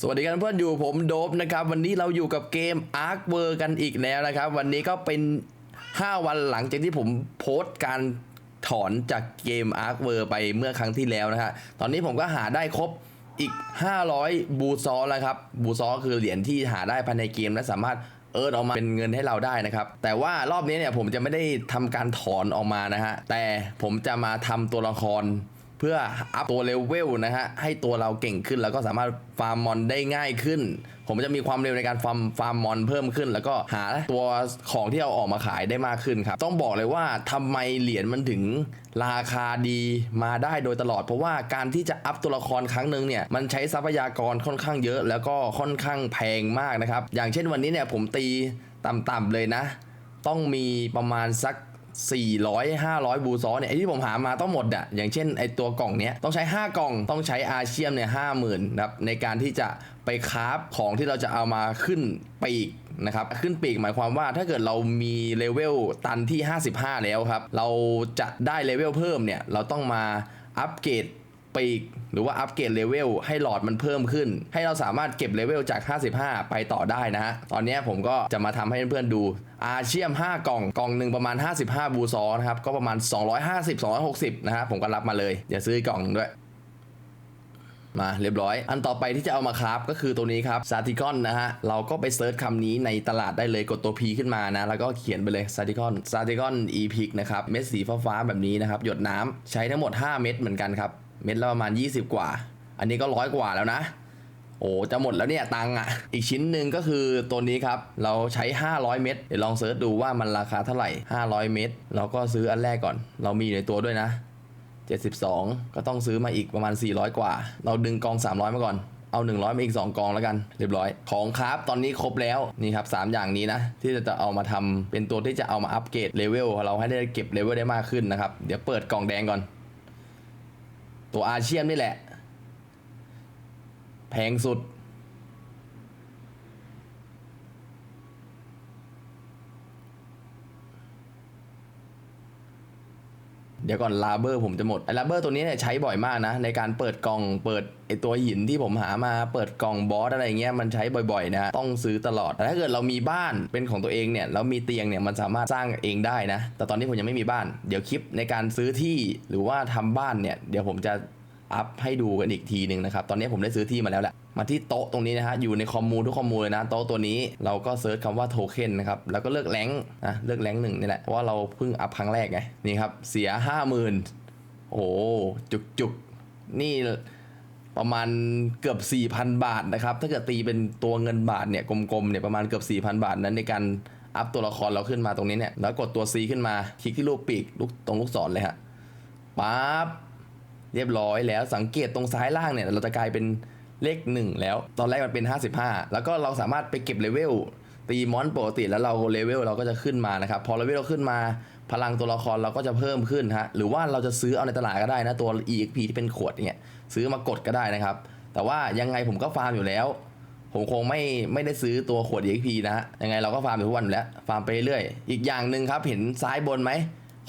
สวัสดีกันเพื่อนอยู่ผมโดบนะครับ วันนี้เราอยู่กับเกม Ark w o r กันอีกแล้วนะครับ วันนี้ก็เป็น 5 วันหลังจากที่ผมโพสต์การถอนจากเกม Ark w o r ไปเมื่อครั้งที่แล้วนะฮะตอนนี้ผมก็หาได้ครบอีก 500 บูซอแล้วครับ บูซอคือเหรียญที่หาได้ภายในเกมและสามารถเอิร์ธออกมาเป็นเงินให้เราได้นะครับ แต่ว่ารอบนี้เนี่ยผมจะไม่ได้ทำการถอนออกมานะฮะแต่ผมจะมาทำตัวละคร เพื่ออัพตัวเลเวลนะฮะให้ตัวเราเก่งขึ้น แล้วก็สามารถฟาร์มมอนได้ง่ายขึ้น ผมจะมีความเร็วในการฟาร์มฟาร์มมอนเพิ่มขึ้น แล้วก็หาตัวของที่เอาออกมาขายได้มากขึ้นครับต้องบอกเลยว่าทำไมเหรียญมันถึงราคาดีมาได้โดยตลอด เพราะว่าการที่จะอัพตัวละครครั้งหนึ่งเนี่ยมันใช้ทรัพยากรค่อนข้างเยอะ แล้วก็ค่อนข้างแพงมากนะครับอย่างเช่นวันนี้เนี่ยผมตีต่ำๆเลยนะ ต้องมีประมาณสัก 400 500 บูซอเนี่ยไอที่ผมหามาต้องหมดอะอย่างเช่นไอตัวกล่องเนี้ยต้องใช้ 5 กล่องต้องใช้อาเชียมเนี่ยห้าหมื่นนะครับในการที่จะไปคราฟของที่เราจะเอามาขึ้นปีกนะครับขึ้นปีกหมายความว่าถ้าเกิดเรามีเลเวลตันที่ 55 แล้วครับ เราจะได้เลเวลเพิ่มเนี่ยเราต้องมาอัปเกรด ปีก หรือว่าอัปเกรดเลเวลให้หลอดมันเพิ่มขึ้น ให้เราสามารถเก็บเลเวลจาก 55 ไปต่อได้นะฮะ ตอนนี้ผมก็จะมาทำให้เพื่อนๆดู อาเชียม 5 กล่อง กล่องหนึ่งประมาณ 55 บูซอนะครับ ก็ประมาณ 250 260 นะฮะ ผมก็รับมาเลย อย่าซื้อกล่องหนึ่งด้วยมาเรียบร้อย อันต่อไปที่จะเอามาคราฟก็คือตัวนี้ครับ s a t i c o n นะฮะ เราก็ไปเซิร์ชคำนี้ในตลาดได้เลยกดตัว P ขึ้นมานะ แล้วก็เขียนไปเลย s a t i c o n s a t i c o n e p i c นะครับ เม็ดสีฟ้าๆแบบนี้นะครับ หยดน้ำใช้ทั้งหมด 5 เม็ดเหมือนกันครับ เม็ดละประมาณ 20 กว่า อันนี้ก็ร้อยกว่าแล้วนะ โอ้จะหมดแล้วเนี่ยตังค์อะ อีกชิ้นหนึ่งก็คือตัวนี้ครับ เราใช้ 500 เม็ดเดี๋ยวลองเซิร์ชดูว่ามันราคาเท่าไหร่ 500 เม็ดเราก็ซื้ออันแรกก่อน เรามีอยู่ในตัวด้วยนะ 72 ก็ต้องซื้อมาอีกประมาณ 400 กว่า เราดึงกอง 300 มาก่อนเอา 100มาอีก 2 กองแล้วกัน เรียบร้อย ของครับตอนนี้ครบแล้วนี่ครับ 3 อย่างนี้นะ ที่จะเอามาทำเป็นตัวที่จะเอามาอัปเกรดเลเวลเราให้ได้เก็บเลเวลได้มากขึ้นนะครับ เดี๋ยวเปิดกล่องแดงก่อน ตัวอาเชียนนี่แหละ แพงสุด เดี๋ยวก่อนลาเบอร์ผมจะหมดไอ้ลาเบอร์ตัวนี้เนี่ยใช้บ่อยมากนะ ในการเปิดกล่องเปิดไอตัวหินที่ผมหามาเปิดกล่องบอสอะไรเงี้ยมันใช้บ่อยๆนะต้องซื้อตลอดแต่ถ้าเกิดเรามีบ้านเป็นของตัวเองเนี่ยแล้วมีเตียงเนี่ยมันสามารถสร้างเองได้นะ แต่ตอนนี้ผมยังไม่มีบ้าน เดี๋ยวคลิปในการซื้อที่หรือว่าทำบ้านเนี่ยเดี๋ยวผมจะ อัพให้ดูกันอีกทีหนึ่งนะครับ ตอนนี้ผมได้ซื้อที่มาแล้วแหละ มาที่โต๊ะตรงนี้นะฮะ อยู่ในคอมมูทุกคอมมูเลยนะ โต๊ะตัวนี้เราก็เซิร์ชคำว่าโทเค็นนะครับ แล้วก็เลือกแรงค์นะเลือกแรงหนึ่งนี่แหละ เพราะว่าเราเพิ่งอัพครั้งแรกไง นี่ครับ เสียห้าหมื่นโอ้โหจุกจุกนี่ประมาณเกือบ 4,000 บาทนะครับ ถ้าเกิดตีเป็นตัวเงินบาทเนี่ย กลมๆ เนี่ยประมาณเกือบ 4,000 บาทนั้นในการอัพตัวละครเราขึ้นมาตรงนี้เนี่ย แล้วกดตัว C ขึ้นมา คลิกที่รูปปีกลูกตรงลูกศรเลยฮะปั๊บ เรียบร้อยแล้วสังเกตตรงซ้ายล่างเนี่ยเราจะกลายเป็นเลข 1 แล้ว ตอนแรกมันเป็น 55 แล้วก็เราสามารถไปเก็บเลเวลตีมอนปกติแล้วเราเลเวลเราก็จะขึ้นมานะครับ พอเลเวลเราขึ้นมา พลังตัวละครเราก็จะเพิ่มขึ้นฮะหรือว่าเราจะซื้อเอาในตลาดก็ได้นะตัว EXP ที่เป็นขวดเนี่ยซื้อมากดก็ได้นะครับ แต่ว่ายังไงผมก็ฟาร์มอยู่แล้ว ผมคงไม่ไม่ได้ซื้อตัวขวด EXP นะฮะยังไงเราก็ฟาร์มอยู่ทุกวันอยู่แล้วฟาร์มไปเรื่อยอีกอย่างหนึ่งครับเห็นซ้ายบนไหม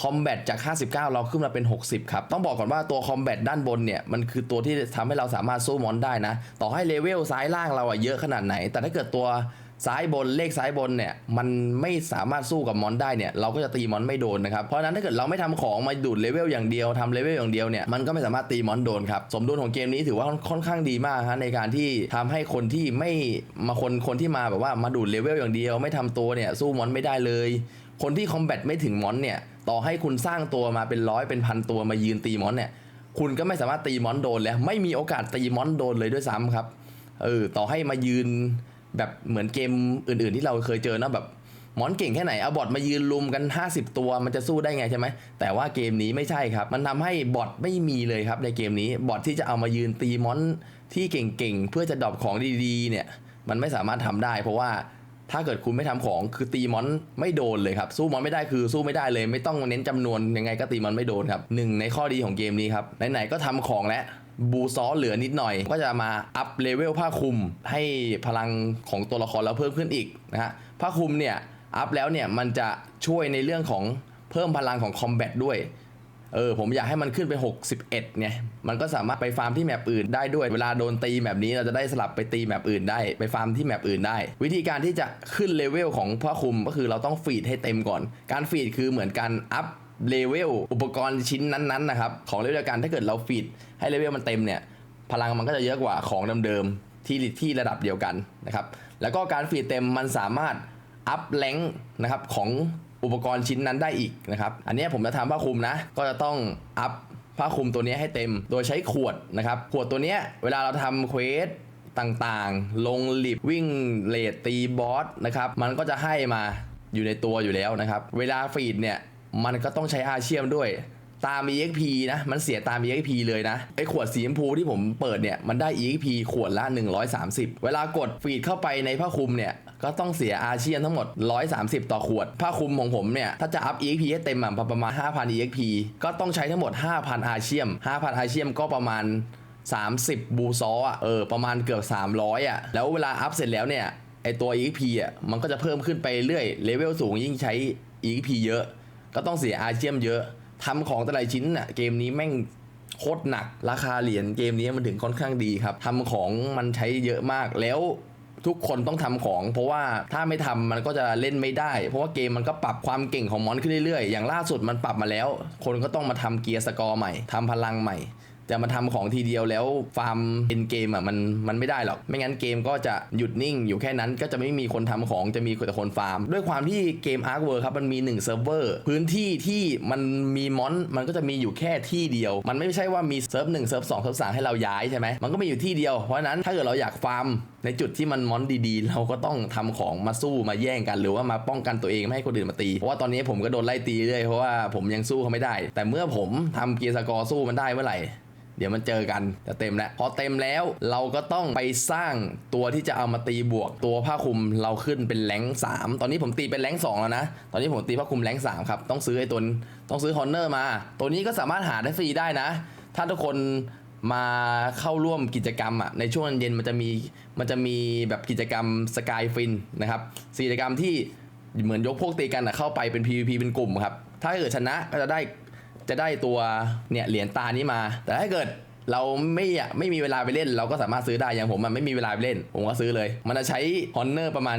คอมแบทจาก 59 เราขึ้นมาเป็น 60 ครับ ต้องบอกก่อนว่าตัวคอมแบทด้านบนเนี่ย มันคือตัวที่ทำให้เราสามารถสู้มอนได้นะ ต่อให้เลเวลซ้ายล่างเราอะเยอะขนาดไหน แต่ถ้าเกิดตัวซ้ายบนเลขซ้ายบนเนี่ย มันไม่สามารถสู้กับมอนได้เนี่ย เราก็จะตีมอนไม่โดนนะครับ เพราะนั้นถ้าเกิดเราไม่ทำของมาดูดเลเวลอย่างเดียวทำเลเวลอย่างเดียวเนี่ย มันก็ไม่สามารถตีมอนโดนครับ สมดุลของเกมนี้ถือว่าค่อนข้างดีมากฮะในการที่ทำให้คนที่ไม่มาคนคนที่มาแบบว่ามาดูดเลเวลอย่างเดียว ไม่ทำตัวเนี่ยสู้มอนไม่ได้เลย คนที่คอมแบทไม่ถึงมอนเนี่ย ต่อให้คุณสร้างตัวมาเป็นร้อยเป็นพันตัวมายืนตีมอนเนี่ย คุณก็ไม่สามารถตีมอนโดนแล้ว ไม่มีโอกาสตีมอนโดนเลยด้วยซ้ำครับ เออ ต่อให้มายืนแบบเหมือนเกมอื่น ๆ ที่เราเคยเจอนะแบบมอนเก่งแค่ไหนเอาบอทมายืนลุมกัน 50 ตัวมันจะสู้ได้ไงใช่ไหมแต่ว่าเกมนี้ไม่ใช่ครับ มันทำให้บอทไม่มีเลยครับในเกมนี้บอทที่จะเอามายืนตีมอนที่เก่งๆเพื่อจะดรอปของดีๆ เนี่ย มันไม่สามารถทำได้ เพราะว่า ถ้าเกิดคุณไม่ทำของคือตีมอนไม่โดนเลยครับ สู้มอนไม่ได้คือสู้ไม่ได้เลย ไม่ต้องเน้นจำนวนยังไงก็ตีมอนไม่โดนครับหนึ่งในข้อดีของเกมนี้ครับไหนๆก็ทำของแล้วบูซอเหลือนิดหน่อย ก็จะมาอัพเลเวลผ้าคลุมให้พลังของตัวละครเราเพิ่มขึ้นอีกนะฮะผ้าคลุมเนี่ยอัพแล้วเนี่ยมันจะช่วยในเรื่องของเพิ่มพลังของคอมแบทด้วย เออผมอยากให้มันขึ้นไป 61ไงมันก็สามารถไปฟาร์มที่แมปอื่นได้ด้วย เวลาโดนตีแมปนี้เราจะได้สลับไปตีแมปอื่นได้ไปฟาร์มที่แมปอื่นได้ วิธีการที่จะขึ้นเลเวลของพ่อคุมก็คือเราต้องฟีดให้เต็มก่อน การฟีดคือเหมือนการอัพเลเวลอุปกรณ์ชิ้นนั้นๆนะครับของเลเวลกันถ้าเกิดเราฟีดให้เลเวลมันเต็มเนี่ยพลังมันก็จะเยอะกว่าของเดิมๆที่ที่ระดับเดียวกันนะครับแล้วก็การฟีดเต็มมันสามารถอัพแรงนะครับของ อุปกรณ์ชิ้นนั้นได้อีกนะครับ อันนี้ผมจะทำผ้าคลุมนะ ก็จะต้องอัพผ้าคลุมตัวนี้ให้เต็ม โดยใช้ขวดนะครับ ขวดตัวนี้เวลาเราทำเควสต่างๆ ลงลิฟวิ่งเลดตีบอสนะครับ มันก็จะให้มาอยู่ในตัวอยู่แล้วนะครับ เวลาฟีดเนี่ย มันก็ต้องใช้อาเชียมด้วย ตาม EXP นะ มันเสียตาม EXP เลยนะ ไอขวดสีชมพูที่ผมเปิดเนี่ย มันได้ EXP ขวดละ 130 เวลากดฟีดเข้าไปในผ้าคลุมเนี่ย ก็ต้องเสียอาเชียนทั้งหมด 130 ต่อขวด ผ้าคลุมของผมเนี่ย ถ้าจะอัพ EXP ให้เต็มอะประมาณ 5,000 EXP ก็ต้องใช้ทั้งหมด 5,000 อาเชียม 5,000 อาเชียมก็ประมาณ 30 บูซออะ เออ ประมาณเกือบ 300 อะ แล้วเวลาอัพเสร็จแล้วเนี่ย ไอตัว EXP อะ มันก็จะเพิ่มขึ้นไปเรื่อย เลเวลสูงยิ่งใช้ EXP เยอะ ก็ต้องเสียอาเชียมเยอะ ทำของแต่ละชิ้นน่ะเกมนี้แม่งโคตรหนัก ราคาเหรียญเกมนี้มันถึงค่อนข้างดีครับทำของมันใช้เยอะมากแล้วทุกคนต้องทำของ เพราะว่าถ้าไม่ทำมันก็จะเล่นไม่ได้ เพราะว่าเกมมันก็ปรับความเก่งของมอนขึ้นเรื่อยๆ อย่างล่าสุดมันปรับมาแล้ว คนก็ต้องมาทำเกียร์สกอร์ใหม่ทำพลังใหม่ จะมาทำของทีเดียวแล้วฟาร์มเอ็นเกมอะมันมันไม่ได้หรอก ไม่งั้นเกมก็จะหยุดนิ่งอยู่แค่นั้นก็จะไม่มีคนทำของจะมีแต่คนฟาร์ม ด้วยความที่เกม Ark World ครับมันมี1เซิร์ฟเวอร์พื้นที่ที่มันมีมอนมันก็จะมีอยู่แค่ที่เดียว มันไม่ใช่ว่ามีเซิร์ฟหนึ่งเซิร์ฟสองเซิร์ฟสามให้เราย้ายใช่ไหมมันก็มีอยู่ที่เดียวเพราะนั้นถ้าเกิดเราอยากฟาร์มในจุดที่มันมอนดีๆ เราก็ต้องทำของมาสู้มาแย่งกันหรือว่ามาป้องกันตัวเองไม่ให้คนอื่นมาตี เพราะว่าตอนนี้ผมก็โดนไล่ตีเรื่อยเพราะว่าผมยังสู้เขาไม่ได้ แต่เมื่อผมทำเกียร์สกอร์สู้มันได้เมื่อไหร่ เดี๋ยวมันเจอกันจะเต็มแล้วพอเต็มแล้วเราก็ต้องไปสร้างตัวที่จะเอามาตีบวก ตัวผ้าคลุมเราขึ้นเป็นแรงสามตอนนี้ผมตีเป็นแรงสองแล้วนะ ตอนนี้ผมตีผ้าคลุมแรงสามครับ ต้องซื้อไอ้ตัวต้องซื้อฮอนเนอร์มา ตัวนี้ก็สามารถหาได้ฟรีได้นะ ถ้าทุกคนมาเข้าร่วมกิจกรรมอะในช่วงเย็นมันจะมีมันจะมีแบบกิจกรรมสกายฟินนะครับกิจกรรมที่เหมือนยกพวกตีกันอะเข้าไปเป็น PVP เป็นกลุ่มครับ ถ้าเกิดชนะก็จะได้ จะได้ตัวเนี่ยเหรียญตานี้มา แต่ถ้าเกิดเราไม่ไม่มีเวลาไปเล่น เราก็สามารถซื้อได้อย่างผมมันไม่มีเวลาไปเล่น ผมก็ซื้อเลย มันจะใช้ฮอนเนอร์ประมาณ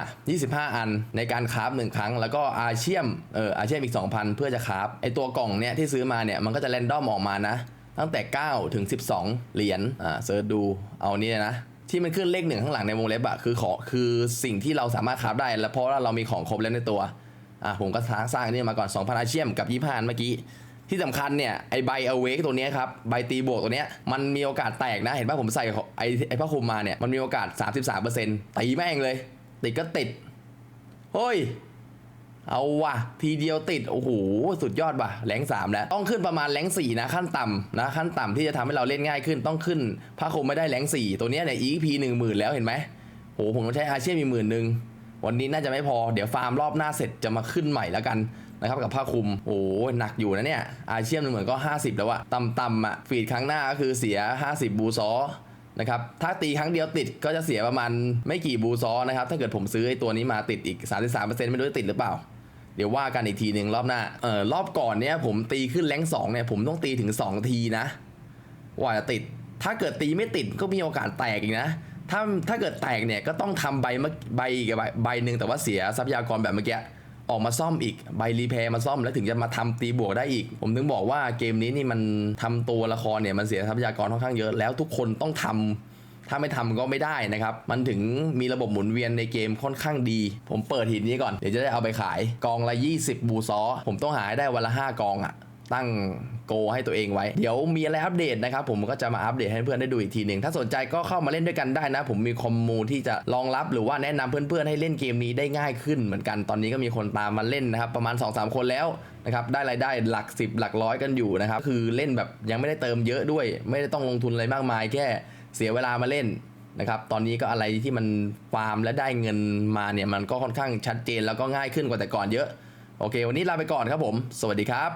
25 25 อันในการคราฟหนึ่งครั้ง แล้วก็อาเชียมเอออาเชียมอีก 2,000 เพื่อจะคราฟไอตัวกล่องเนี่ยที่ซื้อมาเนี่ยมันก็จะแรนดอมออกมานะ ตั้งแต่ 9 ถึง 12 เหรียญอ่าเซิร์ชดูเอานี้เลยนะ ที่มันขึ้นเลขหนึ่งข้างหลังในวงเล็บอะคือขอคือสิ่งที่เราสามารถคราฟได้แล้วเพราะว่าเรามีของครบแล้วในตัว อะผมก็สร้างสร้างนี่มาก่อน 2,000 อาเชียมกับ 25เมื่อกี้ ที่สำคัญเนี่ย ไอใบเอเวกตัวนี้ครับ ใบตีบวกตัวนี้มันมีโอกาสแตกนะ เห็นป่ะผมใส่ไอไอผ้าคลุมมาเนี่ย มันมีโอกาส 33%ตีแม่งเลย ติดก็ติด เฮ้ยเอาว่ะ ทีเดียวติด โอ้โห สุดยอดว่ะแรงสามแล้ว ต้องขึ้นประมาณแรงสี่นะ ขั้นต่ำนะ ขั้นต่ำที่จะทำให้เราเล่นง่ายขึ้นต้องขึ้นผ้าคลุมไม่ได้แรงสี่ตัวนี้เนี่ย EP หนึ่งหมื่นแล้วเห็นไหมโหผมต้องใช้อาเชียมอีกหมื่นหนึ่ง วันนี้น่าจะไม่พอเดี๋ยวฟาร์มรอบหน้าเสร็จจะมาขึ้นใหม่แล้วกันนะครับกับผ้าคลุมโอ้หนักอยู่นะเนี่ย อาเชียมหนึ่งเหมือนก็ 50 แล้วอะต่ำๆอะฟีดครั้งหน้าก็คือเสีย 50 บูซอนะครับถ้าตีครั้งเดียวติดก็จะเสียประมาณไม่กี่บูซอนะครับถ้าเกิดผมซื้อไอ้ตัวนี้มาติดอีก 33%ไม่รู้จะติดหรือเปล่า เดี๋ยวว่ากันอีกทีหนึ่งรอบหน้าเออรอบก่อนเนี่ยผมตีขึ้นแรงสองเนี่ยผมต้องตีถึง 2 ทีนะว่าจะติดถ้าเกิดตีไม่ติดก็มีโอกาสแตกอีกนะ ถ้าถ้าเกิดแตกเนี่ยก็ต้องทำใบเมื่อใบอีกใบใบหนึ่งแต่ว่าเสียทรัพยากรแบบเมื่อกี้ออกมาซ่อมอีกใบรีแพร์มาซ่อมแล้วถึงจะมาทำตีบวกได้อีก ผมถึงบอกว่าเกมนี้นี่มันทำตัวละครเนี่ยมันเสียทรัพยากรค่อนข้างเยอะแล้วทุกคนต้องทำ ถ้าไม่ทำก็ไม่ได้นะครับ มันถึงมีระบบหมุนเวียนในเกมค่อนข้างดี ผมเปิดหินนี้ก่อน เดี๋ยวจะได้เอาไปขาย กองละ 20 บูซอ ผมต้องหาให้ได้วันละ 5 กองอะ ตั้งโกให้ตัวเองไว้ เดี๋ยวมีอะไรอัปเดตนะครับผมก็จะมาอัปเดตให้เพื่อนได้ดูอีกทีหนึ่งถ้าสนใจก็เข้ามาเล่นด้วยกันได้นะ ผมมีคอมมูที่จะรองรับหรือว่าแนะนำเพื่อนๆให้เล่นเกมนี้ได้ง่ายขึ้นเหมือนกันตอนนี้ก็มีคนตามมาเล่นนะครับประมาณ 2-3 คนแล้วนะครับได้รายได้หลัก 10 หลักร้อยกันอยู่นะครับคือเล่นแบบยังไม่ได้เติมเยอะด้วย ไม่ได้ต้องลงทุนอะไรมากมาย แค่เสียเวลามาเล่นนะครับตอนนี้ก็อะไรที่มันฟาร์มและได้เงินมาเนี่ยมันก็ค่อนข้างชัดเจนแล้วก็ง่ายขึ้นกว่าแต่ก่อนเยอะโอเค วันนี้ลาไปก่อนครับผม สวัสดีครับ